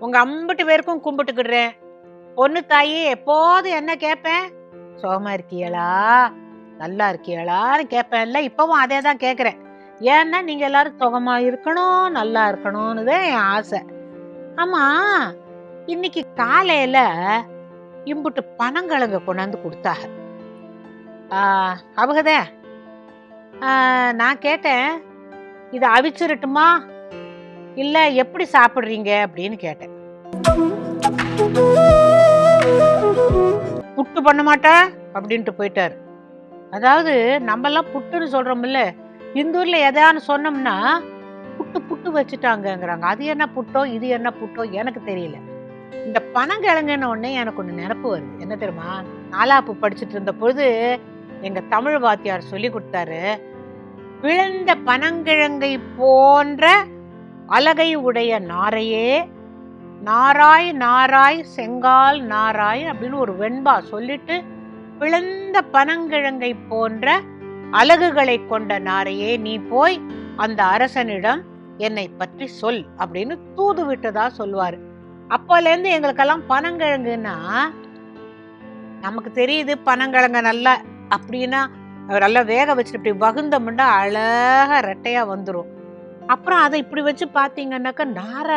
உங்க அம்பிட்டு பேருக்கும் கும்பிட்டுக்கிடுறேன் பொண்ணு தாயி எப்போதும் என்ன கேட்பேன் சுகமா இருக்கியலா நல்லா இருக்கியலான்னு கேட்பேன்ல இப்பவும் அதே தான் கேட்குறேன் ஏன்னா நீங்க எல்லாரும் சுகமா இருக்கணும் நல்லா இருக்கணும்னு தான் என் ஆசை. ஆமா இன்னைக்கு காலையில இம்புட்டு பனங்கிழங்க கொண்டாந்து கொடுத்தாங்க. அவகதே. நான் கேட்டேன். இதை அவிச்சிரட்டுமா? இல்ல எப்படி சாப்பிடுறீங்க? அப்படின்னு கேட்டேன். புட்டு பண்ண மாட்டா? அப்படின்ட்டு போயிட்டாரு. அதாவது நம்ம எல்லாம் புட்டுன்னு சொல்றோம்ல இந்த எதான்னு எதையான்னு சொன்னோம்னா புட்டு புட்டு வச்சுட்டாங்கங்கிறாங்க. அது என்ன புட்டோ இது என்ன புட்டோ? எனக்கு தெரியல. இந்த பனங்கிழங்குன்னு உடனே எனக்கு ஒன்று நினப்பு வருது. என்ன தெரியுமா? நாலாப்பு படிச்சுட்டு இருந்த பொழுது எங்கள் தமிழ் வாத்தியார் சொல்லி கொடுத்தாரு விழுந்த பனங்கிழங்கை போன்ற அலகை உடைய நாரையே நாராய் நாராய் செங்கால் நாராய் அப்படின்னு ஒரு வெண்பா சொல்லிட்டு பிளந்த பனங்கிழங்கை போன்ற அலகுகளை கொண்ட நாரையே நீ போய் அந்த அரசனிடம் என்னை பற்றி சொல் அப்படின்னு தூது விட்டதா சொல்லுவாரு அப்போலேருந்து எங்களுக்கெல்லாம் பனங்கிழங்குன்னா நமக்கு தெரியுது பனங்கிழங்க நல்லா அப்படின்னா நல்லா வேக வச்சுட்டு இப்படி வகுந்தமுண்டா அழகா ரெட்டையாக வந்துடும் அப்புறம் அதை இப்படி வச்சு பார்த்தீங்கன்னாக்கா நார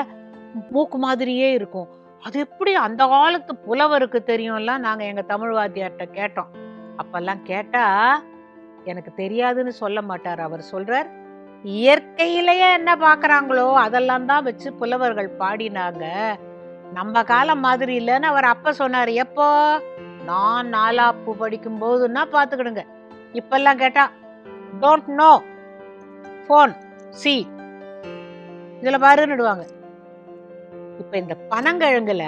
மூக்கு மாதிரியே இருக்கும். அது எப்படி அந்த காலத்து புலவருக்கு தெரியும்லாம் நாங்கள் எங்கள் தமிழ் வாத்தியார்கிட்ட கேட்டோம். அப்பெல்லாம் கேட்டா எனக்கு தெரியாதுன்னு சொல்ல மாட்டார். அவர் சொல்றார் இயற்கையிலேயே என்ன பார்க்குறாங்களோ அதெல்லாம் தான் வச்சு புலவர்கள் பாடினாங்க. நம்ம காலம் மாதிரி இல்லைன்னு அவர் அப்ப சொன்னார். எப்போ? நான் நாலாப்பு படிக்கும் போதுன்னா பார்த்துக்கிடுங்க. இப்பெல்லாம் கேட்டா டோன்ட் நோ ஃபோன் சி இதில் பாருன்னுடுவாங்க இப்போ இந்த பனங்கிழங்குல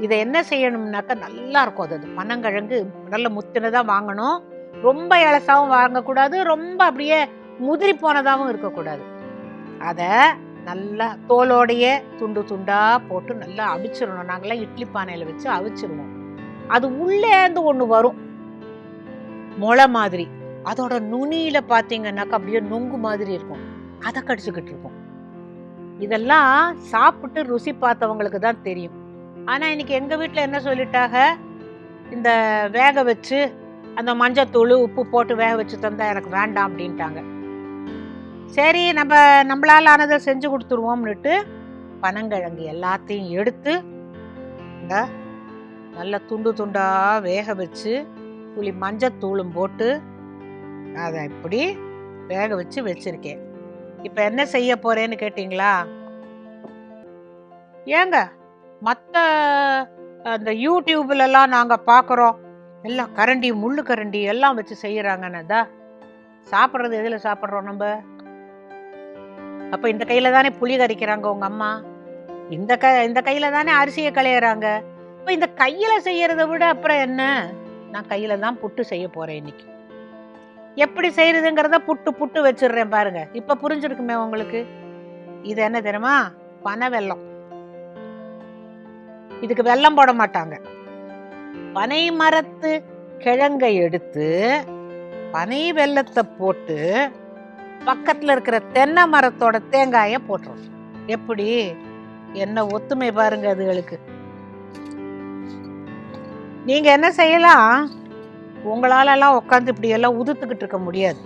இதை என்ன செய்யணும்னாக்கா நல்லா இருக்கும். அது பனங்கிழங்கு நல்ல முத்தினதாக வாங்கணும். ரொம்ப இலசாவும் வாங்கக்கூடாது. ரொம்ப அப்படியே முதிரி போனதாகவும் இருக்கக்கூடாது. அதை நல்லா தோலோடைய துண்டு துண்டாக போட்டு நல்லா அவிச்சிடணும். நாங்களாம் இட்லி பானையில் வச்சு அவிச்சிருவோம். அது உள்ளேந்து ஒன்று வரும். முளை மாதிரி. அதோட நுனியில் பார்த்தீங்கன்னாக்கா அப்படியே நொங்கு மாதிரி இருக்கும். அதை கடிச்சுக்கிட்டு இருக்கும் இதெல்லாம் சாப்பிட்டு ருசி பார்த்தவங்களுக்கு தான் தெரியும். ஆனால் இன்னைக்கு எங்கள் வீட்டில் என்ன சொல்லிட்டாங்க இந்த வேக வச்சு அந்த மஞ்சத்தூள் உப்பு போட்டு வேக வச்சு தந்தால் எனக்கு வேண்டாம் அப்படின்ட்டாங்க. சரி நம்ம நம்மளால் ஆனதை செஞ்சு கொடுத்துருவோம்னுட்டு பனங்கிழங்கு எல்லாத்தையும் எடுத்து இந்த நல்ல துண்டு துண்டாக வேக வச்சு புளி மஞ்சத்தூளும் போட்டு அதை இப்படி வேக வச்சு வச்சுருக்கேன். இப்போ என்ன செய்ய போறேன்னு கேட்டிங்களா? ஏங்க மற்ற அந்த யூடியூப்லலாம் நாங்கள் பார்க்குறோம் எல்லாம் கரண்டி முள்ளு கரண்டி எல்லாம் வச்சு செய்கிறாங்கன்னதா சாப்பிட்றது எதில் சாப்பிட்றோம் நம்ம? அப்போ இந்த கையில் தானே புளி கறிக்கிறாங்க உங்கள் அம்மா? இந்த க இந்த கையில் தானே அரிசியை களையிறாங்க? இப்போ இந்த கையில் செய்கிறத விட அப்புறம் என்ன? நான் கையில் தான் புட்டு செய்ய போகிறேன் இன்னைக்கு. எப்படி செய்யறதுங்கிறத புட்டு புட்டு வச்சிடுறேன் பாருங்க. இப்ப புரிஞ்சிருக்குமே உங்களுக்கு? இது என்ன தெரியுமா? பனை வெல்லம். இதுக்கு வெல்லம் போட மாட்டாங்க. பனை மரத்து கிழங்கை எடுத்து பனை வெல்லத்தை போட்டு பக்கத்துல இருக்கிற தென்னை மரத்தோட தேங்காய போட்டுரும். எப்படி? என்ன ஒத்துமை பாருங்க அதுகளுக்கு. நீங்க என்ன செய்யலாம்? உங்களாலெல்லாம் உட்காந்து இப்படி எல்லாம் உதுத்துக்கிட்டு இருக்க முடியாது.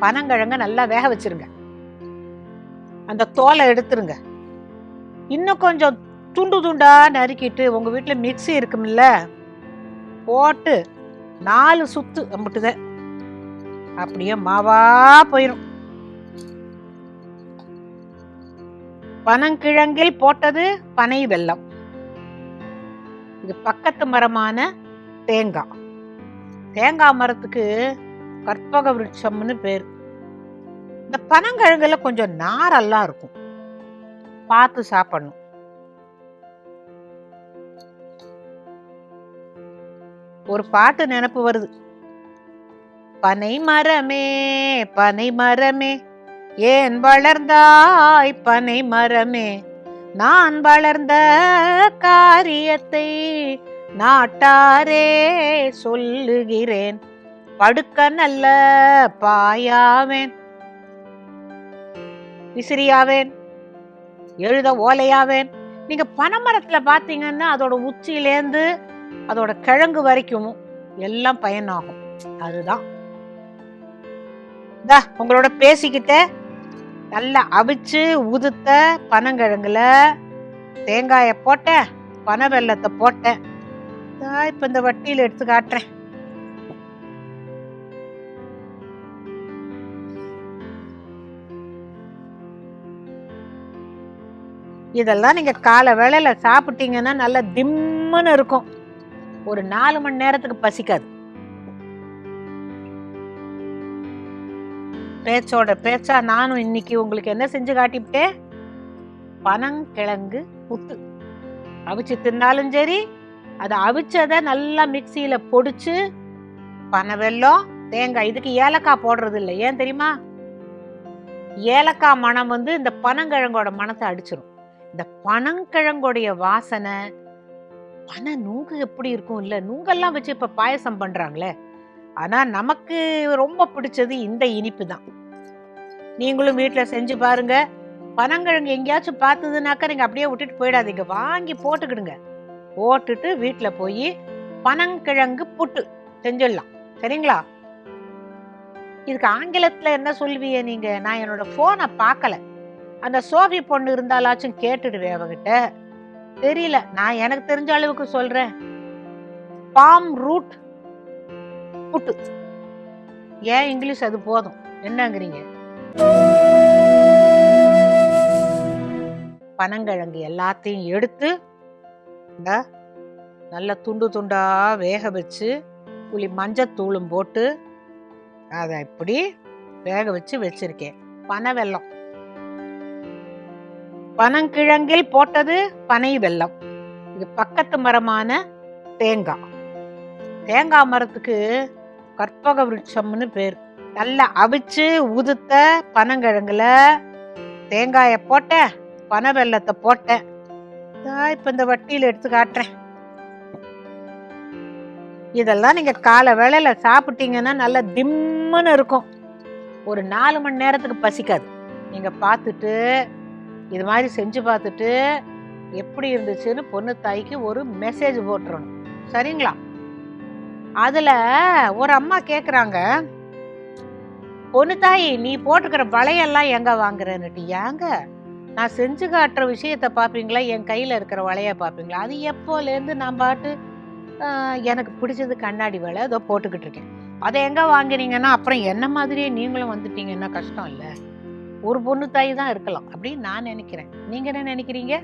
பனங்கிழங்க நல்லா வேக வச்சிருங்க. அந்த தோலை எடுத்துருங்க. இன்னும் கொஞ்சம் துண்டு துண்டா நறுக்கிட்டு உங்க வீட்டில் மிக்சி இருக்கும்ல போட்டு நாலு சுத்து அம்பிட்டுத. அப்படியே மாவா போயிடும் பனங்கிழங்கில் போட்டது பனை வெல்லம். இது பக்கத்து மரமான தேங்காய். தேங்காய் மரத்துக்கு கற்பக விருட்சம்னு பேர். இந்த பனங்கிழங்குல கொஞ்சம் நாரெல்லாம் இருக்கும். பார்த்து சாப்பிடணும். ஒரு பாட்டு நினப்பு வருது. பனை மரமே பனை மரமே ஏன் வளர்ந்தாய் பனை மரமே? நான் வளர்ந்த காரியத்தை நாட்டாரே சொல்லுகிறேன். படுக்க நல்ல பாயாவேன். விசிறியாவேன். எழுத ஓலையாவேன். நீங்க பனைமரத்துல பாத்தீங்கன்னா அதோட உச்சியிலேருந்து அதோட கிழங்கு வரைக்கும் எல்லாம் பயனாகும். அதுதான். இந்தா, உங்களோட பேசிக்கிட்ட நல்லா அவிச்சு உதுத்த பனங்கிழங்குல தேங்காயை போட்டேன் பனை வெள்ளத்தை போட்டேன். இதா, இப்ப இந்த வட்டியில எடுத்து காட்டுறேன். இதெல்லாம் நீங்கள் காலை வேளையில் சாப்பிட்டீங்கன்னா நல்லா திம்முன்னு இருக்கும். ஒரு நாலு மணி நேரத்துக்கு பசிக்காது. பேச்சோட பேச்சா நானும் இன்னைக்கு உங்களுக்கு என்ன செஞ்சு காட்டிவிட்டேன்? பனங்கிழங்கு புத்து அவிச்சு தின்னாலும் சரி அதை அவிச்சதை நல்லா மிக்சியில் பொடிச்சு பனை வெல்லம் தேங்காய் இதுக்கு ஏலக்காய் போடுறது இல்லை. ஏன் தெரியுமா? ஏலக்காய் மணம் வந்து இந்த பனங்கிழங்கோட மனத்தை அடிச்சிடும் இந்த பனங்கிழங்கோடைய வாசனை பனை நூங்கு எப்படி இருக்கும் இல்லை? நூங்கெல்லாம் வச்சு இப்போ பாயசம் பண்ணுறாங்களே ஆனால் நமக்கு ரொம்ப பிடிச்சது இந்த இனிப்பு தான். நீங்களும் வீட்டில் செஞ்சு பாருங்க. பனங்கிழங்கு எங்கேயாச்சும் பார்த்ததுனாக்கா நீங்கள் அப்படியே விட்டுட்டு போயிடாதீங்க. வாங்கி போட்டுக்கிடுங்க. போட்டுட்டு வீட்டில் போய் பனங்கிழங்கு புட்டு செஞ்சிடலாம். சரிங்களா? இதுக்கு ஆங்கிலத்துல என்ன சொல்லுவீங்க நீங்க? நான் என்னோட ஃபோனை பார்க்கல. அந்த சோஃபி பொண்ணு இருந்தாலாச்சும் கேட்டுடுவேன் அவகிட்ட. தெரியல. நான் எனக்கு தெரிஞ்ச அளவுக்கு சொல்றேன். Palm root puttu. ஏன் இங்கிலீஷ் அது போதும்? என்னங்கிறீங்க? பனங்கிழங்கு எல்லாத்தையும் எடுத்து பாருங்க. நல்லா துண்டு துண்டாக வேக வச்சு புளி மஞ்சத்தூளும் போட்டு அதை இப்படி வேக வச்சு வச்சிருக்கேன். பனை வெல்லம். பனங்கிழங்கில் போட்டது பனை வெல்லம். இது பக்கத்து மரமான தேங்காய். தேங்காய் மரத்துக்கு கற்பக விருட்சம்னு பேர். நல்லா அவிச்சு உதுத்த பனங்கிழங்குல தேங்காயை போட்டேன் பனை வெல்லத்தை போட்டேன். இதா இப்ப இந்த வட்டியில எடுத்து காட்டுறேன். இதெல்லாம் நீங்க காலை வேளையில சாப்பிட்டீங்கன்னா நல்லா திம்முன்னு இருக்கும். ஒரு நாலு மணி நேரத்துக்கு பசிக்காது. நீங்க பார்த்துட்டு இது மாதிரி செஞ்சு பார்த்துட்டு எப்படி இருந்துச்சுன்னு பொண்ணு தாய்க்கு ஒரு மெசேஜ் போட்டுறணும். சரிங்களா? அதுல ஒரு அம்மா கேக்குறாங்க பொண்ணு தாய் நீ போட்டுக்கிற வளையெல்லாம் எங்க வாங்குறன்னுட்டு? ஏங்க நான் செஞ்சு காட்டுற விஷயத்த பார்ப்பீங்களா என் கையில் இருக்கிற வளையை பார்ப்பீங்களா அது எப்போலேருந்து நான் பாட்டு எனக்கு பிடிச்சது கண்ணாடி வலை அதோ போட்டுக்கிட்டு இருக்கேன். அதை எங்கே வாங்கினீங்கன்னா அப்புறம் என்ன மாதிரியே நீங்களும் வந்துட்டீங்கன்னா கஷ்டம் இல்லை. ஒரு பொண்ணு தாய் தான் இருக்கலாம் அப்படின்னு நான் நினைக்கிறேன். நீங்கள் என்ன நினைக்கிறீங்க?